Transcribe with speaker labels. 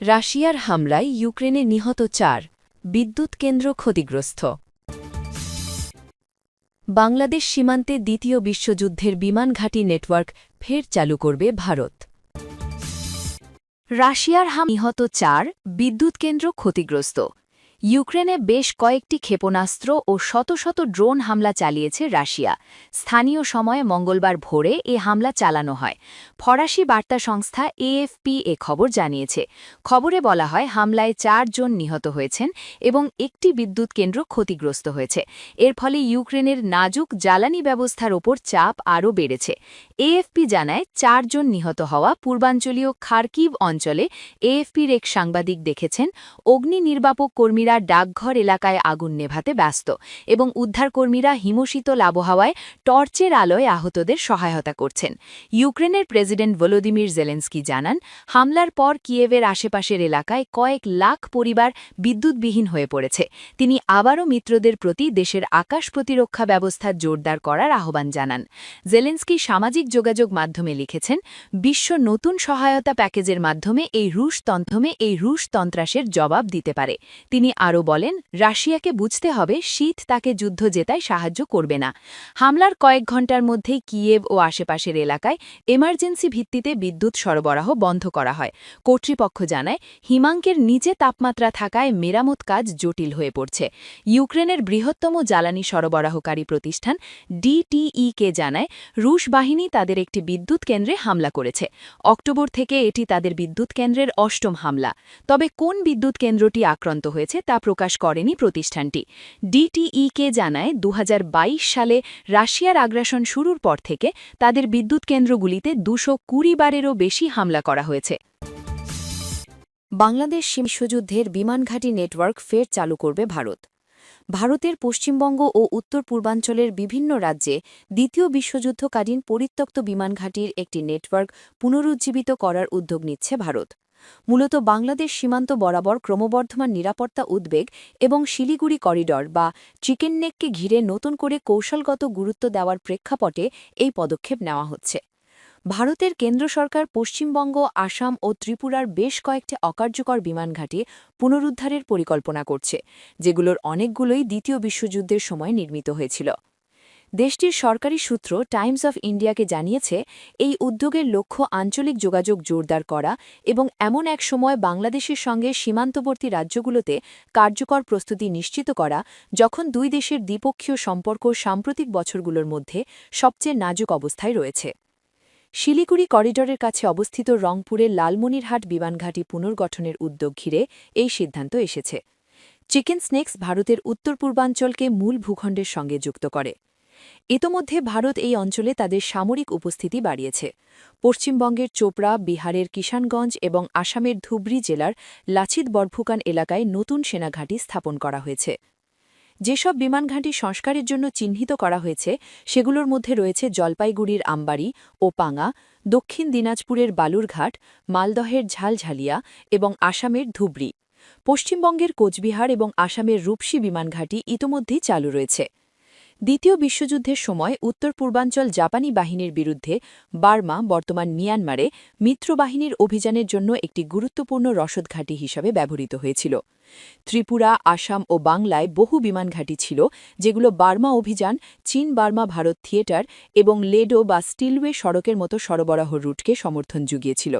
Speaker 1: রাশিয়ার হামলায় ইউক্রেনে নিহত চার, বিদ্যুৎ কেন্দ্র ক্ষতিগ্রস্ত। বাংলাদেশ সীমান্তে দ্বিতীয় বিশ্বযুদ্ধের বিমান ঘাঁটি নেটওয়ার্ক ফের চালু করবে ভারত। রাশিয়ার হাম নিহত চার, বিদ্যুৎ কেন্দ্র ক্ষতিগ্রস্ত। ইউক্রেনে বেশ কয়েকটি ক্ষেপণাস্ত্র ও শত শত ড্রোন হামলা চালিয়েছে রাশিয়া। স্থানীয় সময়ে মঙ্গলবার ভোরে এ হামলা চালানো হয়। ফরাসি বার্তা সংস্থা এএফপি এ খবর জানিয়েছে। খবরে বলা হয়, হামলায় চারজন নিহত হয়েছেন এবং একটি বিদ্যুৎ কেন্দ্র ক্ষতিগ্রস্ত হয়েছে। এর ফলে ইউক্রেনের নাজুক জ্বালানি ব্যবস্থার ওপর চাপ আরও বেড়েছে। এএফপি জানায় চারজন নিহত হওয়া পূর্বাঞ্চলীয় খার্কিভ অঞ্চলে এএফপির এক সাংবাদিক দেখেছেন অগ্নি নির্বাপক কর্মীরা ডাকঘর এলাকায় আগুন নেভাতে ব্যস্ত এবং উদ্ধারকর্মীরা হিমশীতল আবহাওয়ায় টর্চের আলোয় আহতদের সহায়তা করছেন। ইউক্রেনের প্রেসিডেন্ট ভলোদিমির জেলেন্সকি জানান, হামলার পর কিয়েভের আশেপাশের এলাকায় কয়েক লাখ পরিবার বিদ্যুৎবিহীন হয়ে পড়েছে। তিনি আবারও মিত্রদের প্রতি দেশের আকাশ প্রতিরক্ষা ব্যবস্থা জোরদার করার আহ্বান জানান। জেলেন্সকি সামাজিক যোগাযোগ মাধ্যমে লিখেছেন, বিশ্ব নতুন সহায়তা প্যাকেজের মাধ্যমে এই রুশ তন্ত্রমে এই রুশ তন্ত্রাসের জবাব দিতে পারে। তিনি আরও বলেন, রাশিয়াকে বুঝতে হবে শীত তাকে যুদ্ধ জেতায় সাহায্য করবে না। হামলার কয়েক ঘণ্টার মধ্যেই কিয়েভ ও আশেপাশের এলাকায় এমার্জেন্সি ভিত্তিতে বিদ্যুৎ সরবরাহ বন্ধ করা হয়। কর্তৃপক্ষ জানায়, হিমাঙ্কের নিচে তাপমাত্রা থাকায় মেরামত কাজ জটিল হয়ে পড়ছে। ইউক্রেনের বৃহত্তম জ্বালানি সরবরাহকারী প্রতিষ্ঠান ডিটিইকে জানায়, রুশ বাহিনী তাদের একটি বিদ্যুৎ কেন্দ্রে হামলা করেছে। অক্টোবর থেকে এটি তাদের বিদ্যুৎ কেন্দ্রের অষ্টম হামলা। তবে কোন বিদ্যুৎ কেন্দ্রটি আক্রান্ত হয়েছে তা প্রকাশ করেনি প্রতিষ্ঠানটি। ডিটিইকে জানায় দু হাজার বাইশ সালে রাশিয়ার আগ্রাসন শুরুর পর থেকে তাদের বিদ্যুৎ কেন্দ্রগুলিতে দুশো কুড়ি বারেরও বেশি হামলা করা হয়েছে। বাংলাদেশ বিশ্বযুদ্ধের বিমানঘাঁটি নেটওয়ার্ক ফের চালু করবে ভারত। ভারতের পশ্চিমবঙ্গ ও উত্তর পূর্বাঞ্চলের বিভিন্ন রাজ্যে দ্বিতীয় বিশ্বযুদ্ধকালীন পরিত্যক্ত বিমানঘাঁটির একটি নেটওয়ার্ক পুনরুজ্জীবিত করার উদ্যোগ নিচ্ছে ভারত। মূলত বাংলাদেশ সীমান্ত বরাবর ক্রমবর্ধমান নিরাপত্তা উদ্বেগ এবং শিলিগুড়ি করিডর বা চিকেন নেককে ঘিরে নতুন করে কৌশলগত গুরুত্ব দেওয়ার প্রেক্ষাপটে এই পদক্ষেপ নেওয়া হচ্ছে। ভারতের কেন্দ্র সরকার পশ্চিমবঙ্গ, আসাম ও ত্রিপুরার বেশ কয়েকটি অকার্যকর বিমানঘাটি পুনরুদ্ধারের পরিকল্পনা করছে, যেগুলোর অনেকগুলোই দ্বিতীয় বিশ্বযুদ্ধের সময় নির্মিত হয়েছিল। দেশটির সরকারি সূত্র টাইমস অফ ইন্ডিয়াকে জানিয়েছে, এই উদ্যোগের লক্ষ্য আঞ্চলিক যোগাযোগ জোরদার করা এবং এমন এক সময় বাংলাদেশের সঙ্গে সীমান্তবর্তী রাজ্যগুলোতে কার্যকর প্রস্তুতি নিশ্চিত করা, যখন দুই দেশের দ্বিপক্ষীয় সম্পর্ক সাম্প্রতিক বছরগুলোর মধ্যে সবচেয়ে নাজুক অবস্থায় রয়েছে। শিলিগুড়ি করিডরের কাছে অবস্থিত রংপুরের লালমনিরহাট বিমানঘাটি পুনর্গঠনের উদ্যোগ ঘিরে এই সিদ্ধান্ত এসেছে। চিকেন স্নেক্স ভারতের উত্তর পূর্বাঞ্চলকে মূল ভূখণ্ডের সঙ্গে যুক্ত করে। ইতোমধ্যে ভারত এই অঞ্চলে তাদের সামরিক উপস্থিতি বাড়িয়েছে। পশ্চিমবঙ্গের চোপড়া, বিহারের কিষানগঞ্জ এবং আসামের ধুবড়ী জেলার লাচিত বরফুকান এলাকায় নতুন সেনাঘাঁটি স্থাপন করা হয়েছে। যেসব বিমানঘাঁটি সংস্কারের জন্য চিহ্নিত করা হয়েছে, সেগুলোর মধ্যে রয়েছে জলপাইগুড়ির আমবাড়ি ও পাঙা, দক্ষিণ দিনাজপুরের বালুরঘাট, মালদহের ঝালঝালিয়া এবং আসামের ধুবড়ি। পশ্চিমবঙ্গের কোচবিহার এবং আসামের রূপসী বিমানঘাঁটি ইতোমধ্যেই চালু রয়েছে। দ্বিতীয় বিশ্বযুদ্ধের সময় উত্তর পূর্বাঞ্চল জাপানি বাহিনীর বিরুদ্ধে বার্মা, বর্তমান মিয়ানমারে, মিত্রবাহিনীর অভিযানের জন্য একটি গুরুত্বপূর্ণ রসদ ঘাঁটি হিসাবে ব্যবহৃত হয়েছিল। ত্রিপুরা, আসাম ও বাংলায় বহু বিমান ঘাঁটি ছিল, যেগুলো বার্মা অভিযান, চীন বার্মা ভারত থিয়েটার এবং লেডো বা স্টিলওয়ে সড়কের মতো সরবরাহ রুটকে সমর্থন জুগিয়েছিল